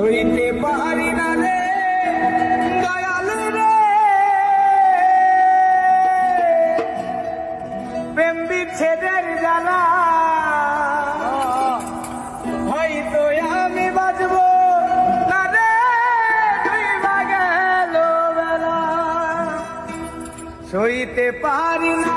সইতে পারি না রে, দয়াল রে। প্রেম বিচ্ছেদের জ্বালা, হয়তো আমি বাজব না রে। তুই গেল বেলা সইতে পারি না